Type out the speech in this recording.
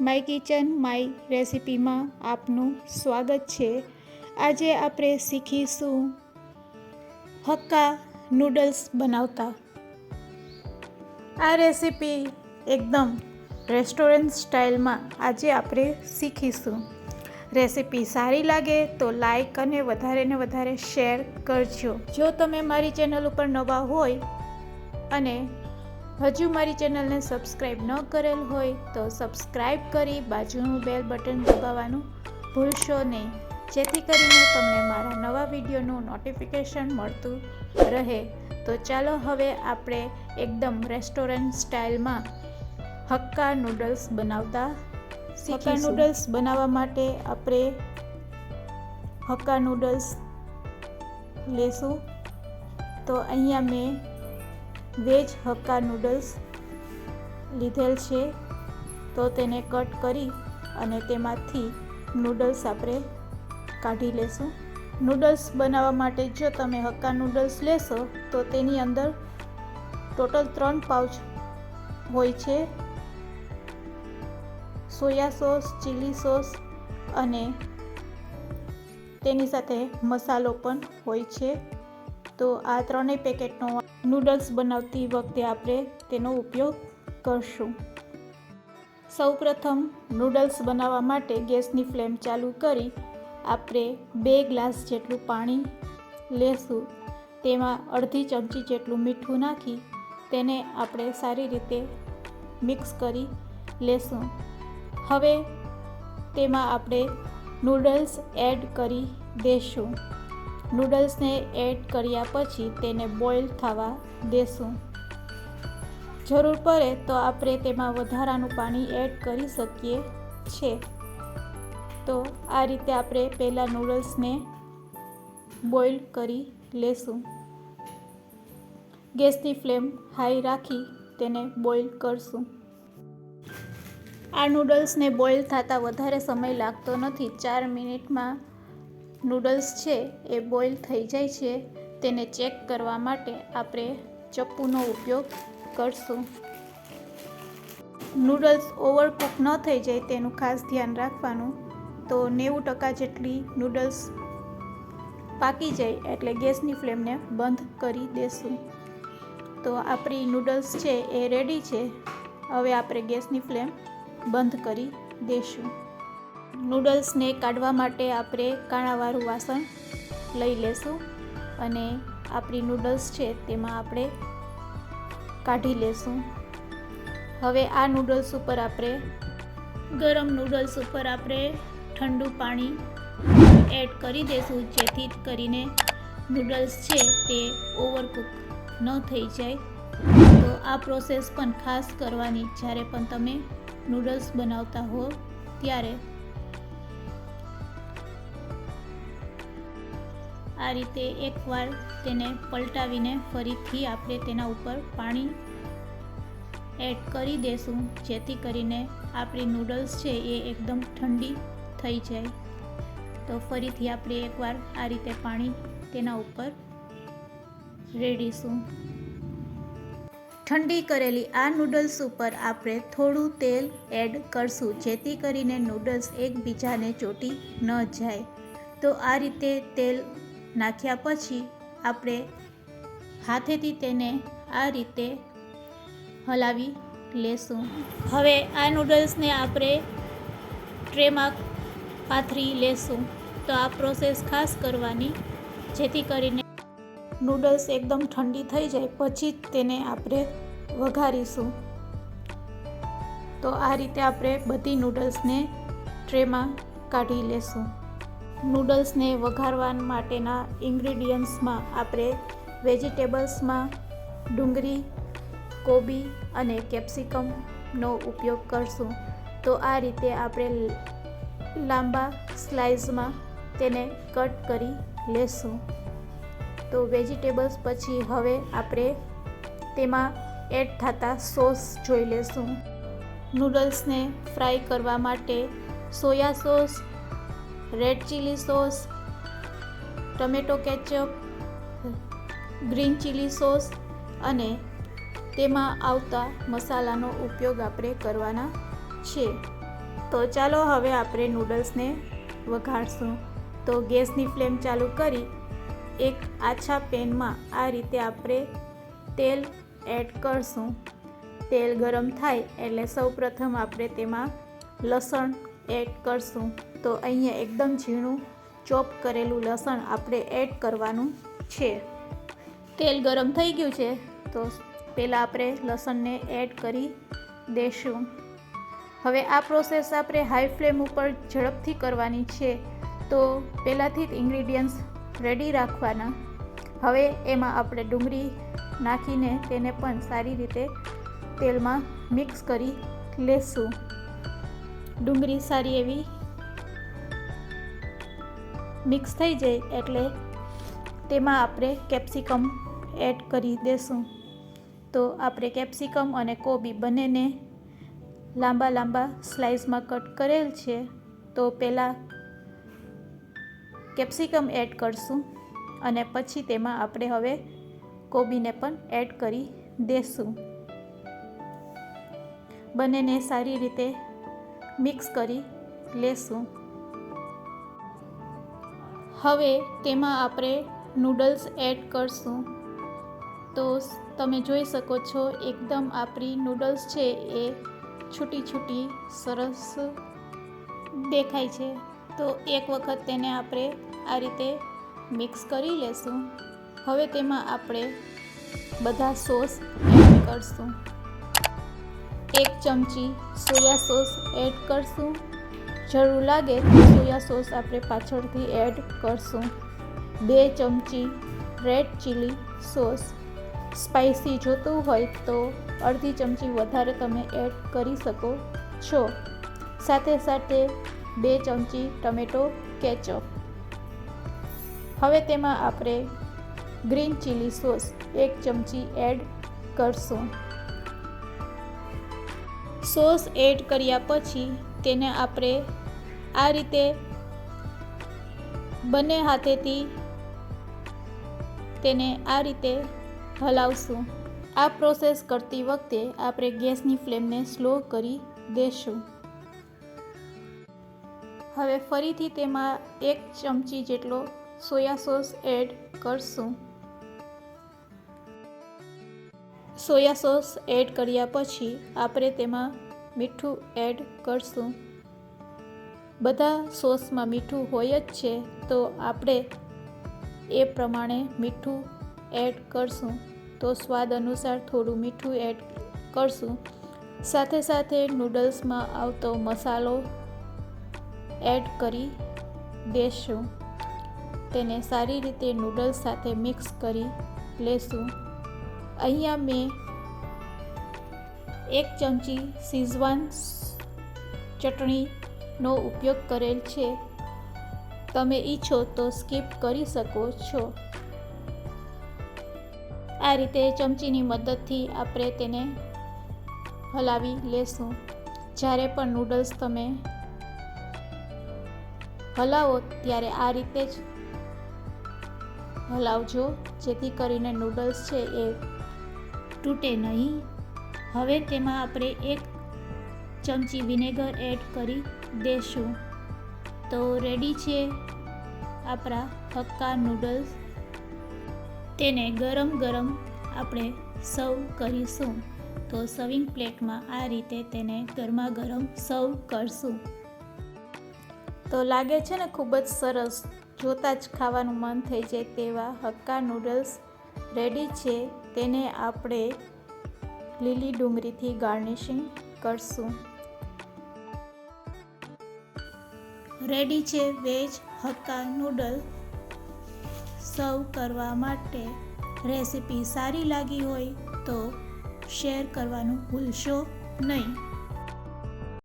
My kitchen, my રેસિપીમાં આપનું સ્વાગત છે. આજે આપણે શીખીશું હક્કા નૂડલ્સ બનાવતા. આ રેસિપી એકદમ રેસ્ટોરન્ટ સ્ટાઇલમાં આજે આપણે શીખીશું. રેસિપી સારી લાગે તો લાઈક અને વધારે ને વધારે શેર કરજો. જો તમે મારી ચેનલ ઉપર નવા હોય અને હજુ મારી ચેનલને સબસ્ક્રાઈબ ન કરેલ હોય તો સબસ્ક્રાઈબ કરી બાજુનું બેલ બટન દબાવવાનું ભૂલશો નહીં. જેથી કરીને તમને મારા નવા વિડીયોનું નોટિફિકેશન મળતું રહે. તો ચાલો હવે આપણે એકદમ રેસ્ટોરન્ટ સ્ટાઇલમાં હક્કા નૂડલ્સ બનાવતા હક્કા નૂડલ્સ બનાવવા માટે આપણે હક્કા નૂડલ્સ લેશું. તો અહીંયા મેં વેજ હક્કા નૂડલ્સ લીધેલ છે. તો તેને કટ કરી અને તેમાંથી નૂડલ્સ આપણે કાઢી લેશું. નૂડલ્સ બનાવવા માટે જો તમે હક્કા નૂડલ્સ લેશો, તો તેની અંદર ટોટલ ત્રણ પાઉચ હોય છે. સોયા સોસ, ચીલી સોસ અને તેની સાથે મસાલો પણ હોય છે. તો આ ત્રણેય પેકેટનો નૂડલ્સ બનાવતી વખતે આપણે તેનો ઉપયોગ કરશું. સૌપ્રથમ નૂડલ્સ બનાવવા માટે ગેસની ફ્લેમ ચાલુ કરી આપણે બે ગ્લાસ જેટલું પાણી લેશું. તેમાં અડધી ચમચી જેટલું મીઠું નાખી તેને આપણે સારી રીતે મિક્સ કરી લેશું. હવે તેમાં આપણે નૂડલ્સ એડ કરી દેશું. નૂડલ્સને એડ કર્યા પછી તેને બોઇલ થવા દેશું. જરૂર પડે તો આપણે તેમાં વધારાનું પાણી એડ કરી શકીએ છે. તો આ રીતે આપણે પહેલાં નૂડલ્સને બોઇલ કરી લેશું. ગેસની ફ્લેમ હાઈ રાખી તેને બોઇલ કરશું. આ નૂડલ્સને બોઇલ થતાં વધારે સમય લાગતો નથી. ચાર મિનિટમાં નૂડલ્સ છે એ બોઇલ થઈ જાય છે, તેને ચેક કરવા માટે આપણે ચપ્પુનો ઉપયોગ કરશું. નૂડલ્સ ઓવરકૂક ન થઈ જાય તેનું ખાસ ધ્યાન રાખવાનું. તો નેવું ટકા જેટલી નૂડલ્સ પાકી જાય એટલે ગેસની ફ્લેમને બંધ કરી દેશું. તો આપણી નૂડલ્સ છે એ રેડી છે. હવે આપણે ગેસની ફ્લેમ બંધ કરી દેશું. નૂડલ્સને કાઢવા માટે આપણે કાણાવાળું વાસણ લઈ લેશું અને આપણી નૂડલ્સ છે તેમાં આપણે કાઢી લેશું. હવે આ નૂડલ્સ ઉપર આપણે ગરમ નૂડલ્સ ઉપર આપણે ઠંડુ પાણી એડ કરી દઈશું જેથી કરીને નૂડલ્સ છે તે ઓવરકુક ન થઈ જાય. તો આ પ્રોસેસ પણ ખાસ કરવાની, જ્યારે પણ તમે નૂડલ્સ બનાવતા હો ત્યારે. આ રીતે એકવાર તેને પલટાવીને ફરીથી આપણે તેના ઉપર પાણી એડ કરી દેશું, જેથી કરીને આપણી નૂડલ્સ છે એ એકદમ ઠંડી થઈ જાય. તો ફરીથી આપણે એકવાર આ રીતે પાણી તેના ઉપર રેડીશું. ઠંડી કરેલી આ નૂડલ્સ ઉપર આપણે થોડું તેલ એડ કરશું, જેથી કરીને નૂડલ્સ એકબીજાને ચોટી ન જાય. તો આ રીતે તેલ નાખ્યા પછી આપણે હાથેથી તેને આ રીતે હલાવી લેશું. હવે આ નૂડલ્સને આપણે ટ્રેમાં પાથરી લેશું. તો આ પ્રોસેસ ખાસ કરવાની, જેથી કરીને નૂડલ્સ એકદમ ઠંડી થઈ જાય, પછી જ તેને આપણે વઘારીશું. તો આ રીતે આપણે બધી નૂડલ્સને ટ્રેમાં કાઢી લેશું. નૂડલ્સને વઘારવા માટેના ઇન્ગ્રીડિયન્ટ્સમાં આપણે વેજીટેબલ્સમાં ડુંગળી, કોબી અને કેપ્સિકમનો ઉપયોગ કરશું. તો આ રીતે આપણે લાંબા સ્લાઇસમાં તેને કટ કરી લેશું. તો વેજીટેબલ્સ પછી હવે આપણે તેમાં એડ થતા સોસ જોઈ લેશું. નૂડલ્સને ફ્રાય કરવા માટે soya sauce red chilli sauce tomato ketchup green chilli sauce અને તેમાં આવતા મસાલાનો ઉપયોગ આપણે કરવાના છે. તો ચાલો હવે આપણે નૂડલ્સને વઘારશું. તો ગેસની ફ્લેમ ચાલુ કરી એક આછા પેનમાં આ રીતે આપણે તેલ એડ કરશું. તેલ ગરમ થાય એટલે સૌપ્રથમ આપણે તેમાં લસણ એડ કરશું. તો અહીંયા એકદમ ઝીણું ચોપ કરેલું લસણ આપણે એડ કરવાનું છે. તેલ ગરમ થઈ ગયું છે, તો પહેલાં આપણે લસણને એડ કરી દેશું. હવે આ પ્રોસેસ આપણે હાઈ ફ્લેમ ઉપર ઝડપથી કરવાની છે, તો પહેલાંથી જ ઇન્ગ્રીડિયન્ટ્સ રેડી રાખવાના. હવે એમાં આપણે ડુંગળી નાખીને તેને પણ સારી રીતે તેલમાં મિક્સ કરી લેશું. ડુંગળી સારી એવી મિક્સ થઈ જાય એટલે તેમાં આપણે કેપ્સિકમ એડ કરી દેશું. તો આપણે કેપ્સિકમ અને કોબી બંનેને લાંબા લાંબા સ્લાઇસમાં કટ કરેલ છે. તો પહેલાં કેપ્સિકમ એડ કરશું અને પછી તેમાં આપણે હવે કોબીને પણ એડ કરી દેશું. બંનેને સારી રીતે મિક્સ કરી લેશું. હવે તેમાં આપણે નૂડલ્સ એડ કરશું. તો તમે જોઈ શકો છો, એકદમ આપણી નૂડલ્સ છે એ છૂટી છૂટી સરસ દેખાય છે. તો એક વખત તેને આપણે આ રીતે મિક્સ કરી લેશું. હવે તેમાં આપણે બધા સોસ એડ કરશું. એક ચમચી સોયા સોસ એડ કરશું. જરૂર લાગે તો સોયા સોસ આપણે પાછળથી એડ કરશું. બે ચમચી રેડ ચીલી સોસ. સ્પાઇસી જોતું હોય તો અડધી ચમચી વધારે તમે એડ કરી શકો છો. સાથે સાથે બે ચમચી ટમેટો કેચઅપ. હવે તેમાં આપણે ગ્રીન ચીલી સોસ એક ચમચી એડ કરશું. સોસ એડ કર્યા પછી તેને આપણે આ રીતે બંને હાથેથી તેને આ રીતે હલાવશું. આ પ્રોસેસ કરતી વખતે આપણે ગેસની ફ્લેમને સ્લો કરી દેશું. હવે ફરીથી તેમાં એક ચમચી જેટલો સોયા સોસ એડ કરશું. સોયા સોસ એડ કર્યા પછી આપણે તેમાં મીઠું એડ કરશું. બધા સોસમાં મીઠું હોય જ છે, તો આપણે એ પ્રમાણે મીઠું એડ કરશું. તો સ્વાદ અનુસાર થોડું મીઠું એડ કરશું. સાથે સાથે નૂડલ્સમાં આવતો મસાલો એડ કરી દેશું. તેને સારી રીતે નૂડલ્સ સાથે મિક્સ કરી લેશું. અહીંયા મેં એક ચમચી સિઝવાન ચટણીનો ઉપયોગ કરેલ છે. તમે ઈચ્છો તો સ્કીપ કરી શકો છો. આ રીતે ચમચીની મદદથી આપણે તેને હલાવી લેશું. જ્યારે પણ નૂડલ્સ તમે હલાવો ત્યારે આ રીતે જ હલાવજો. જેથી કરીને નૂડલ્સ છે એ તૂટે નહીં. હવે તેમાં આપણે એક ચમચી વિનેગર એડ કરી દેશું. તો રેડી છે આપણા હક્કા નૂડલ્સ તેને ગરમ ગરમ આપણે સર્વ કરીશું. તો સર્વિંગ પ્લેટમાં આ રીતે તેને ગરમા ગરમ સર્વ કરશું. તો લાગે છે ને ખૂબ જ સરસ, જોતાં જ ખાવાનું મન થઈ જાય તેવા હક્કા નૂડલ્સ રેડી છે. તેને આપણે લીલી ડુંગળીથી ગાર્નિશિંગ કરશું. રેડી છે વેજ હક્કા નૂડલ. સર્વ કરવા માટે રેસીપી સારી લાગી હોય તો શેર કરવાનું ભૂલશો નહીં.